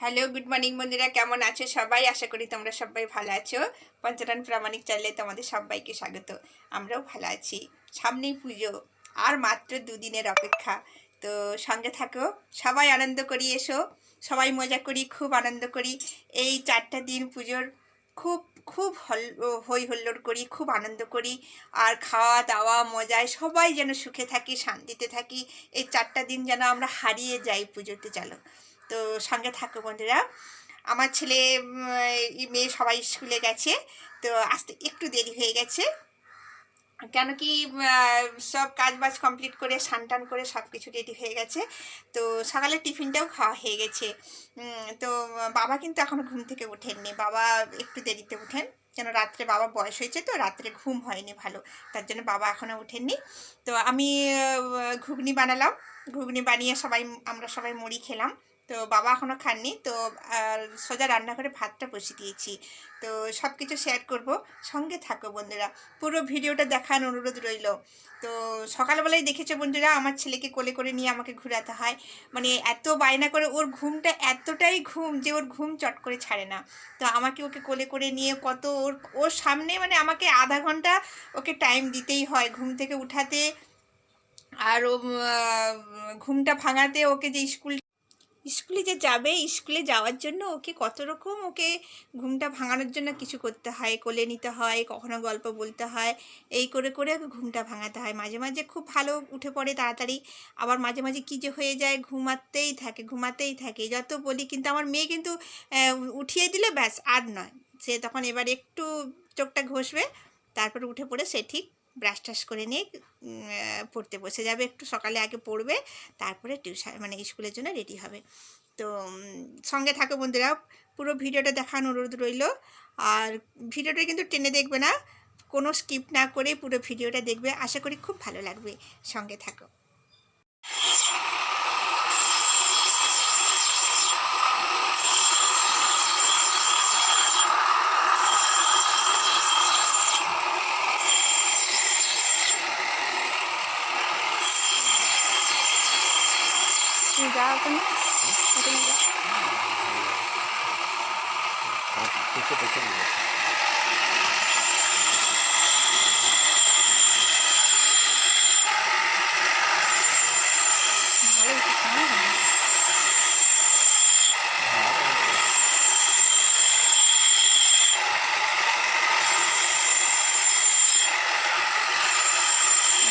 Hello good morning বন্ধুরা। কেমন আছো সবাই? আশা করি তোমরা সবাই ভালো আছো। পঞ্চরান প্রামাণিক চ্যানেলে তোমাদের সবাইকে স্বাগত। আমরাও ভালো আছি। সামনেই পুজো, আর মাত্র দুদিনের অপেক্ষা। তো সঙ্গে থাকো, সবাই আনন্দ করি এসো। সবাই মজা করি, খুব আনন্দ করি। এই চারটা দিন পুজোর খুব খুব হল হই হল্লোড় করি, খুব আনন্দ করি। আর খাওয়া দাওয়া, মজায় সবাই যেন সুখে থাকি, শান্তিতে থাকি, এই চারটা দিন যেন আমরা হারিয়ে যাই পুজোতে, চলো। তো সঙ্গে থাকো বন্ধুরা। আমার ছেলে মেয়ে সবাই স্কুলে গেছে, তো আসতে একটু দেরি হয়ে গেছে। কেন কি সব কাজ বাজ কমপ্লিট করে টান করে সব কিছু রেডি হয়ে গেছে। তো সকালে টিফিনটাও খাওয়া হয়ে গেছে। তো বাবা কিন্তু এখনও ঘুম থেকে ওঠেননি। বাবা একটু দেরিতে ওঠেন, কেন রাত্রে বাবা বয়স হয়েছে তো, রাত্রে ঘুম হয়নি ভালো। তার জন্য বাবা এখনও ওঠেননি। তো আমি ঘুগনি বানালাম। ঘুগনি বানিয়ে সবাই, আমরা সবাই মুড়ি খেলাম। তো বাবা এখনও খাননি, তো সোজা রান্নাঘরে ভাতটা বসিয়ে দিয়েছি। তো সব কিছু শেয়ার করব। সঙ্গে থাকো বন্ধুরা। পুরো ভিডিওটা দেখার অনুরোধ রইল। তো সকালবেলায় দেখেছ বন্ধুরা, আমার ছেলেকে কোলে করে নিয়ে আমাকে ঘুরাতে হয়। মানে এত বায়না করে, ওর ঘুমটা এতটাই ঘুম যে ওর ঘুম চট করে ছাড়ে না। তো আমাকে ওকে কোলে করে নিয়ে কত ওর ওর সামনে মানে আমাকে আধা ঘণ্টা ওকে টাইম দিতেই হয় ঘুম থেকে উঠাতে। আর ও ঘুমটা ভাঙাতে ওকে যে স্কুল স্কুলে যে যাবে, স্কুলে যাওয়ার জন্য ওকে কত রকম ওকে ঘুমটা ভাঙানোর জন্য কিছু করতে হয়, কোলে নিতে হয়, কখনো গল্প বলতে হয়, এই করে করে ওকে ঘুমটা ভাঙাতে হয়। মাঝে মাঝে খুব ভালো উঠে পড়ে তাড়াতাড়ি, আবার মাঝে মাঝে কী যে হয়ে যায় ঘুমাতেই থাকে ঘুমাতেই থাকে, যত বলি কিন্তু আমার মেয়ে কিন্তু উঠিয়ে দিলে ব্যাস আর নয়। সে তখন এবার একটু চোখটা ঘষবে, তারপরে উঠে পড়ে সে ঠিক ব্রাশ টাশ করে নিয়ে পড়তে বসে যাবে। একটু সকালে আগে পড়বে, তারপরে টিউশন মানে স্কুলের জন্য রেডি হবে। তো সঙ্গে থাকো বন্ধুরা। পুরো ভিডিওটা দেখার অনুরোধ রইল। আর ভিডিওটা কিন্তু টেনে দেখবে না। কোনো স্কিপ না করে পুরো ভিডিওটা দেখবে। আশা করি খুব ভালো লাগবে। সঙ্গে থাকো। যা ওখানে ওখানে যা ভালো হচ্ছে, হ্যাঁ।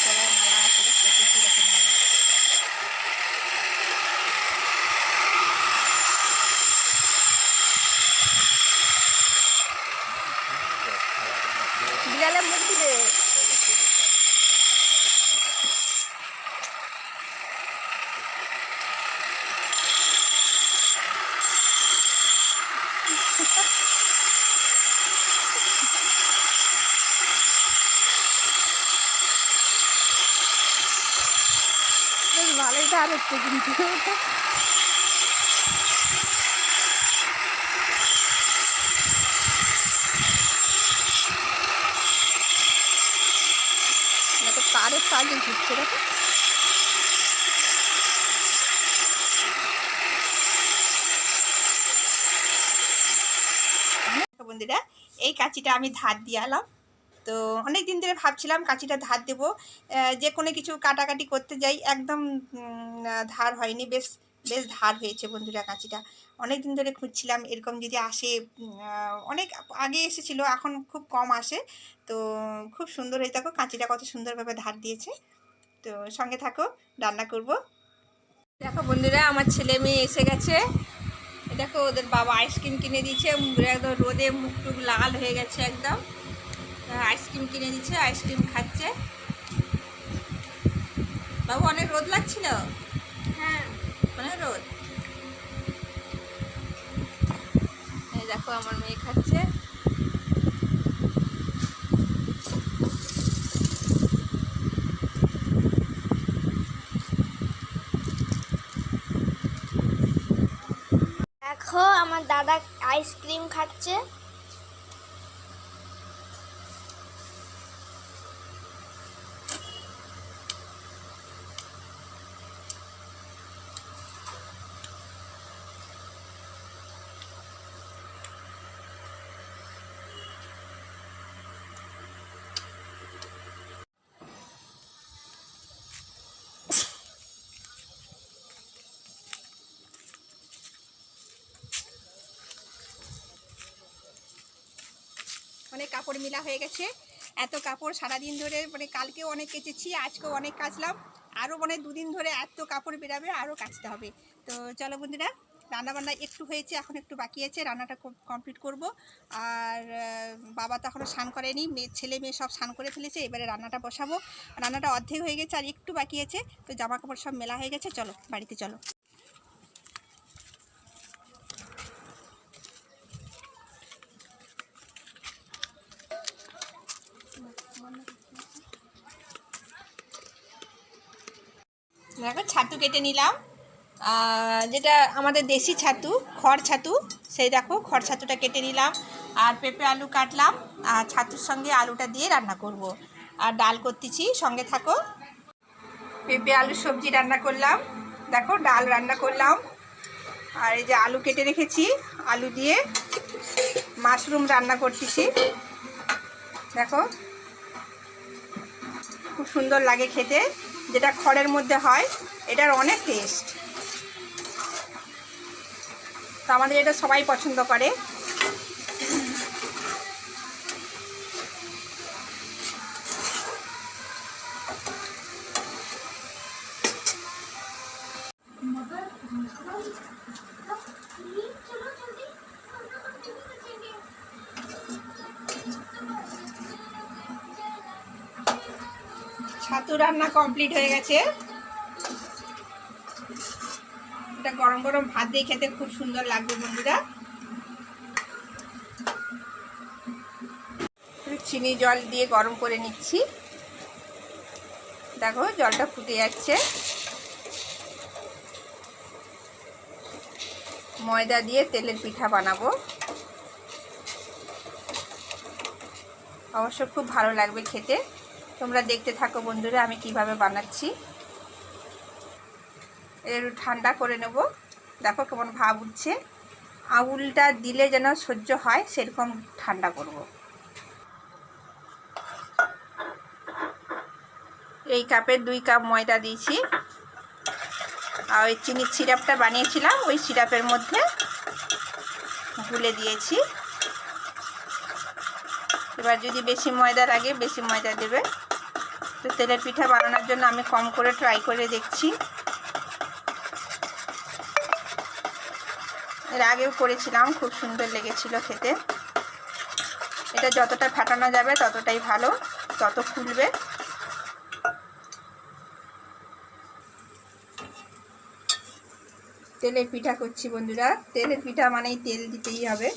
গলায় মালা আছে, দেখছ? তুলসী গাছের মালা। বিড়ালে মুখ দিলে বেশ হচ্ছে কিন্তু তারের সাহায্যে ঘুরছে দেখো বন্ধুরা এই কাঁচিটা আমি ধার দিয়ে এলাম তো অনেক দিন ধরে ভাবছিলাম কাঁচিটা ধার দেবো। যে কোনো কিছু কাটাকাটি করতে যাই, একদম ধার হয়নি। বেশ বেশ ধার হয়েছে বন্ধুরা কাঁচিটা। অনেক দিন ধরে খুঁজছিলাম, এরকম যদি আসে অনেক আগে এসেছিল, এখন খুব কম আসে। তো খুব সুন্দর হয়ে থাকো কাঁচিটা কত সুন্দরভাবে ধার দিয়েছে। তো সঙ্গে থাকো, রান্না করব। দেখো বন্ধুরা, আমার ছেলে মেয়ে এসে গেছে। দেখো, ওদের বাবা আইসক্রিম কিনে দিয়েছে। একদম রোদে মুখ টুক লাল হয়ে গেছে একদম। আইসক্রিম কিনে দিচ্ছে আইসক্রিম খাচ্ছে। বাবু অনেক রোদ লাগছিল? হ্যাঁ। অনেক রোদ? এই দেখো আমার মেয়ে খাচ্ছে। দেখো আমার দাদা আইসক্রিম খাচ্ছে। কাপড় মেলা হয়ে গেছে। এত কাপড় সারাদিন ধরে মানে কালকেও অনেক কেচেছি, আজকেও অনেক কাচলাম। আরও মানে দুদিন ধরে এত কাপড় বেরাবে, আরও কাচতে হবে। তো চলো বন্ধুরা, রান্নাবান্না একটু হয়েছে, এখন একটু বাকি আছে, রান্নাটা কমপ্লিট করব। আর বাবা তো এখনও স্নান করেনি, মেয়ে, ছেলে মেয়ে সব স্নান করে ফেলেছে, এবারে রান্নাটা বসাবো। রান্নাটা অর্ধেক হয়ে গেছে আর একটু বাকি আছে, তো জামা কাপড় সব মেলা হয়ে গেছে, চলো, বাড়িতে চলো। দেখো ছাতু কেটে নিলাম। যেটা আমাদের দেশি ছাতু, খড় ছাতু, সেই দেখো, খড় ছাতুটা কেটে নিলাম। আর পেঁপে আলু কাটলাম, আর ছাতুর সঙ্গে আলুটা দিয়ে রান্না করব। আর ডাল করতেছি, সঙ্গে থাকো। পেঁপে আলু সবজি রান্না করলাম। দেখো, ডাল রান্না করলাম। আর এই যে আলু কেটে রেখেছি, আলু দিয়ে মাশরুম রান্না করতেছি। দেখো, খুব সুন্দর লাগে খেতে। যেটা খড়ের মধ্যে হয় এটার অনেক টেস্ট তো আমাদের এটা সবাই পছন্দ করে। রান্না কমপ্লিট হয়ে গেছে। এটা গরম গরম ভাত দিয়ে খেতে খুব সুন্দর লাগবে বন্ধুরা। চিনি জল দিয়ে গরম করে নিচ্ছি। দেখো, জলটা ফুটে যাচ্ছে। ময়দা দিয়ে তেলের পিঠা বানাবো। অবশ্য খুব ভালো লাগবে খেতে। তোমরা দেখতে থাকো বন্ধুরা আমি কীভাবে বানাচ্ছি। এর ঠান্ডা করে নেব। দেখো কেমন ভাব উঠছে। আউলটা দিলে যেন সহ্য হয়, সেরকম ঠান্ডা করব। এই কাপে দুই কাপ ময়দা দিয়েছি। আর ওই চিনির সিরাপটা বানিয়েছিলাম, ওই সিরাপের মধ্যে গুলে দিয়েছি। এবার যদি বেশি ময়দা লাগে, বেশি ময়দা দেবে। তো তেলের পিঠা বানানোর জন্য আমি কম করে ট্রাই করে দেখছি। এর আগেও করেছিলাম, খুব সুন্দর লেগেছিল খেতে। এটা যতটা ফাটানো যাবে ততটাই ভালো, তত ফুলবে। তেলের পিঠা করছি বন্ধুরা। তেলের পিঠা মানেই তেল দিতেই হবে।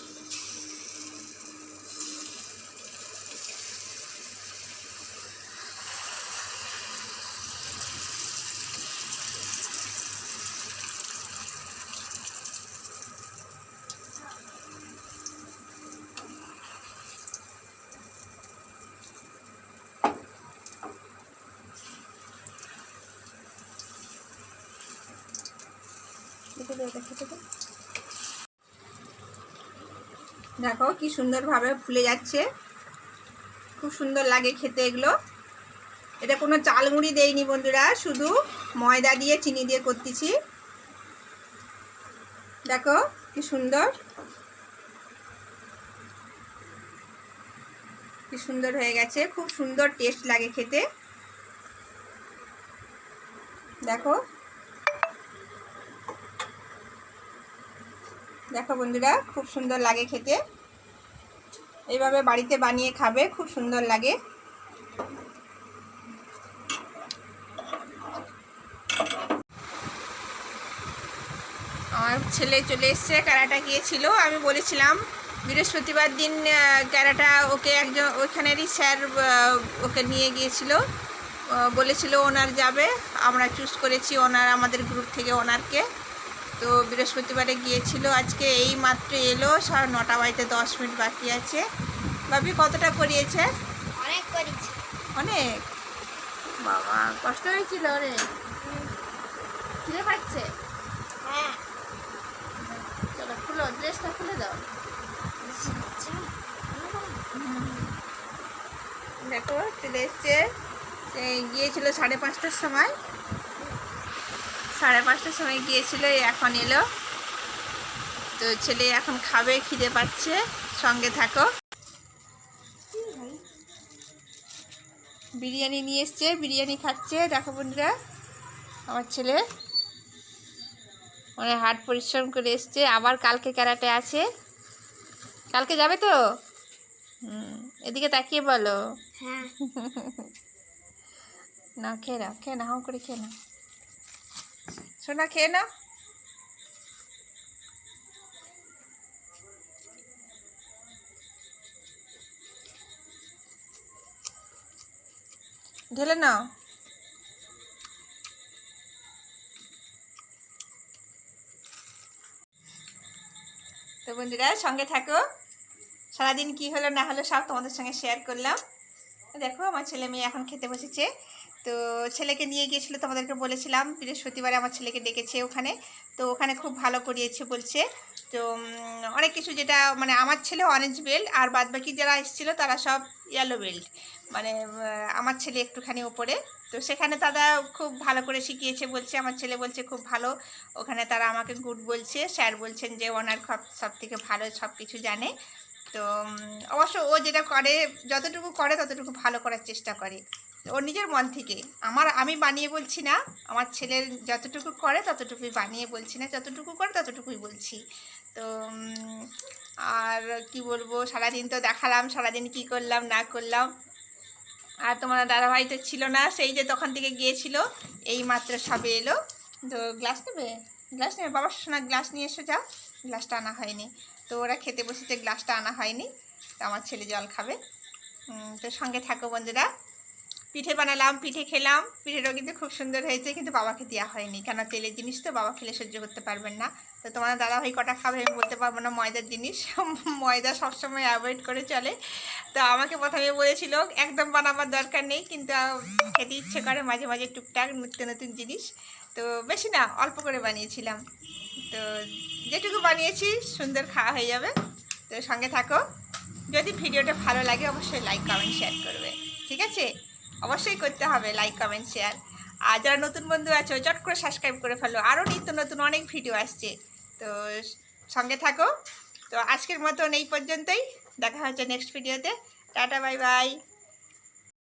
দেখো কি সুন্দরভাবে ফুলে যাচ্ছে। খুব সুন্দর লাগে খেতে এগুলো। এটা কোনো চাল মুড়ি দেয়নি বন্ধুরা, শুধু ময়দা দিয়ে, চিনি দিয়ে করতেছি। দেখো কি সুন্দর। কি সুন্দর হয়ে গেছে, খুব সুন্দর টেস্ট লাগে খেতে। দেখো দেখো বন্ধুরা, খুব সুন্দর লাগে খেতে। এইভাবে বাড়িতে বানিয়ে খাবে, খুব সুন্দর লাগে। আমার ছেলে চলে এসছে, ক্যারাটা গিয়েছিল। আমি বলেছিলাম, বৃহস্পতিবার দিন ক্যারাটা ওকে একজন, ওইখানেরই স্যার ওকে নিয়ে গিয়েছিল। বলেছিল ওনার যাবে। আমরা চুজ করেছি ওনার, আমাদের গ্রুপ থেকে ওনারকে। তো বৃহস্পতিবারে গিয়েছিল আজকে এই মাত্র এলো সাড়ে নটা বাড়িতে দশ মিনিট বাকি আছে। ভাবি কতটা করিয়েছে? অনেক করেছি অনেক? বাবা কষ্ট হয়েছিল অনেক খিদে পাচ্ছে? হ্যাঁ। চলো খুলো ড্রেসটা খুলে দাও। দেখো চলে এসছে। গিয়েছিল সাড়ে পাঁচটার সময়। সাড়ে পাঁচটার সময় গিয়েছিল এখন এলো। তো ছেলে এখন খাবে খিদে পাচ্ছে সঙ্গে থাকো। বিরিয়ানি নিয়ে এসছে বিরিয়ানি খাচ্ছে। দেখো বন্ধুরা আমার ছেলে মানে হাট পরিশ্রম করে এসছে। আবার কালকে ক্যারাটে আছে। কালকে যাবে তো? হুম এদিকে তাকিয়ে বলো। হ্যাঁ। না খেয়ে নাও খেয়ে নাও হাও করে খেয়ে নাও। শোনা খেয়ে নাও। ঢেলে নাও। তো বন্ধুরা, সঙ্গে থাকো। সারাদিন কি হলো না হলো সব তোমাদের সঙ্গে শেয়ার করলাম। দেখো, আমার ছেলে মেয়ে এখন খেতে বসেছে। তো ছেলেকে নিয়ে গিয়েছিল তোমাদেরকে বলেছিলাম, বৃহস্পতিবারে আমার ছেলেকে ডেকেছে ওখানে। তো ওখানে খুব ভালো করিয়েছে বলছে। তো অনেক কিছু যেটা মানে আমার ছেলে অরেঞ্জ বেল্ট আর বাদবাকি যারা এসেছিল তারা সব ইয়েলো বেল্ট মানে আমার ছেলে একটুখানি ওপরে। তো সেখানে তারা খুব ভালো করে শিখিয়েছে বলছে, আমার ছেলে বলছে খুব ভালো। ওখানে তারা আমাকে গুড বলছে স্যার বলছেন যে ওনার সব থেকে ভালো সব কিছু জানে। তো অবশ্য ও যেটা করে, যতটুকু করে ততটুকু ভালো করার চেষ্টা করে। ওর নিজের মন থেকে। আমার, আমি বানিয়ে বলছি না, আমার ছেলের যতটুকু করে ততটুকুই বানিয়ে বলছি না, যতটুকু করে ততটুকুই বলছি। তো আর কি বলব, সারাদিন তো দেখালাম, সারাদিন কি করলাম, না করলাম। আর তোমার দাদাভাই তো ছিল না, সেই যে তখন থেকে গিয়েছিল, এই মাত্র সবে এলো। তো, গ্লাস নেবে? গ্লাস নেবে? বাবার সোনা গ্লাস নিয়ে এসো, যাও। গ্লাসটা আনা হয়নি। তো ওরা খেতে বসেছে গ্লাসটা আনা হয়নি, তো আমার ছেলে জল খাবে। তো সঙ্গে থাকো বন্ধুরা। পিঠে বানালাম, পিঠে খেলাম। পিঠেটাও কিন্তু খুব সুন্দর হয়েছে, কিন্তু বাবাকে দেওয়া হয়নি। কেন তেলের জিনিস তো, বাবা খেলে সহ্য করতে পারবেন না। তো তোমার দাদা ভাই কটা খাবে আমি বলতে পারব না, ময়দার জিনিস। ময়দা সবসময় অ্যাভয়েড করে চলে। তো আমাকে প্রথমে বলেছিল, একদম বানাবার দরকার নেই, কিন্তু খেতে ইচ্ছে করে মাঝে মাঝে টুকটাক নিত্য নতুন জিনিস। তো বেশি না, অল্প করে বানিয়েছিলাম। তো যেটুকু বানিয়েছি, সুন্দর খাওয়া হয়ে যাবে। তো সঙ্গে থাকো। যদি ভিডিওটা ভালো লাগে, অবশ্যই লাইক কমেন্ট শেয়ার করবে। ঠিক আছে? অবশ্যই করতে হবে লাইক কমেন্ট শেয়ার আর যারা নতুন বন্ধু আছে, চট করে সাবস্ক্রাইব করে ফেলো। আরও নিত্য নতুন অনেক ভিডিও আসছে। তো সঙ্গে থাকো। তো আজকের মতন এই পর্যন্তই। দেখা হচ্ছে নেক্সট ভিডিওতে টাটা বাই বাই